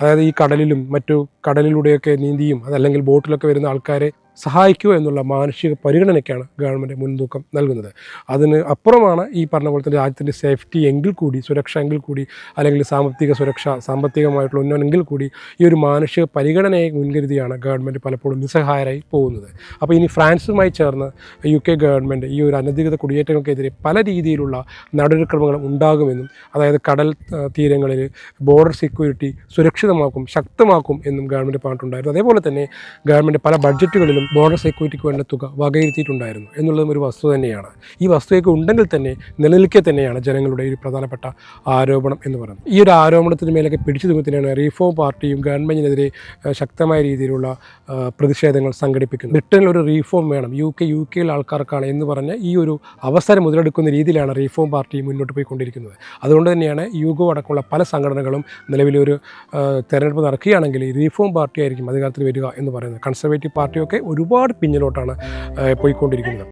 അതായത് ഈ കടലിലും മറ്റു കടലിലൂടെയൊക്കെ നീന്തിയും അതല്ലെങ്കിൽ ബോട്ടിലൊക്കെ വരുന്ന ആൾക്കാരെ സഹായിക്കുക എന്നുള്ള മാനുഷിക പരിഗണനയ്ക്കാണ് ഗവൺമെന്റ് മുൻതൂക്കം നൽകുന്നത്. അതിന് അപ്പുറമാണ് ഈ പറഞ്ഞ പോലെ തന്നെ രാജ്യത്തിന്റെ സേഫ്റ്റി എങ്കിൽ കൂടി സുരക്ഷ എങ്കിൽ കൂടി അല്ലെങ്കിൽ സാമ്പത്തിക സുരക്ഷ സാമ്പത്തികമായിട്ടുള്ള ഉന്നമനെങ്കിൽ കൂടി ഈ ഒരു മാനുഷിക പരിഗണനയെ മുൻകരുതിയാണ് ഗവൺമെന്റ് പലപ്പോഴും നിസ്സഹായരായി പോകുന്നത്. അപ്പോൾ ഇനി ഫ്രാൻസുമായി ചേർന്ന് യു കെ ഗവൺമെന്റ് ഈ ഒരു അനധികൃത കുടിയേറ്റങ്ങൾക്കെതിരെ പല രീതിയിലുള്ള നടപടിക്രമങ്ങൾ ഉണ്ടാകുമെന്നും അതായത് കടൽ തീരങ്ങളിൽ ബോർഡർ സെക്യൂരിറ്റി സുരക്ഷിതമാക്കും ശക്തമാക്കും എന്നും ഗവൺമെന്റ് പറഞ്ഞിട്ടുണ്ടായിരുന്നു. അതേപോലെ തന്നെ ഗവൺമെന്റ് പല ബഡ്ജറ്റുകളിലും ബോർഡർ സെക്യൂരിറ്റിക്ക് വേണ്ട തുക വകയിരുത്തിയിട്ടുണ്ടായിരുന്നു എന്നുള്ളതും ഒരു വസ്തു തന്നെയാണ്. ഈ വസ്തുവൊക്കെ ഉണ്ടെങ്കിൽ തന്നെ നിലനിൽക്കെ തന്നെയാണ് ജനങ്ങളുടെ ഒരു പ്രധാനപ്പെട്ട ആരോപണം എന്ന് പറയുന്നത്. ഈ ഒരു ആരോപണത്തിന് മേലൊക്കെ പിടിച്ചു നിൽക്കുന്നതിനാണ് റീഫോം പാർട്ടിയും ഗവൺമെന്റിനെതിരെ ശക്തമായ രീതിയിലുള്ള പ്രതിഷേധങ്ങൾ സംഘടിപ്പിക്കുന്നത്. ബ്രിട്ടനിൽ ഒരു റീഫോം വേണം. യു കെ യു കെയിൽ ആൾക്കാർക്കാണ് എന്ന് പറഞ്ഞ ഈ ഒരു അവസരം മുതലെടുക്കുന്ന രീതിയിലാണ് റീഫോം പാർട്ടി മുന്നോട്ട് പോയിക്കൊണ്ടിരിക്കുന്നത്. അതുകൊണ്ട് തന്നെയാണ് യുഗോ അടക്കമുള്ള പല സംഘടനകളും നിലവിലൊരു തെരഞ്ഞെടുപ്പ് നടക്കുകയാണെങ്കിൽ റീഫോം പാർട്ടി ആയിരിക്കും അധികാരത്തിൽ വരിക എന്ന് പറയുന്നത്. കൺസർവേറ്റീവ് പാർട്ടിയൊക്കെ ഒരുപാട് പിന്നിലോട്ടാണ് പോയിക്കൊണ്ടിരിക്കുന്നത്.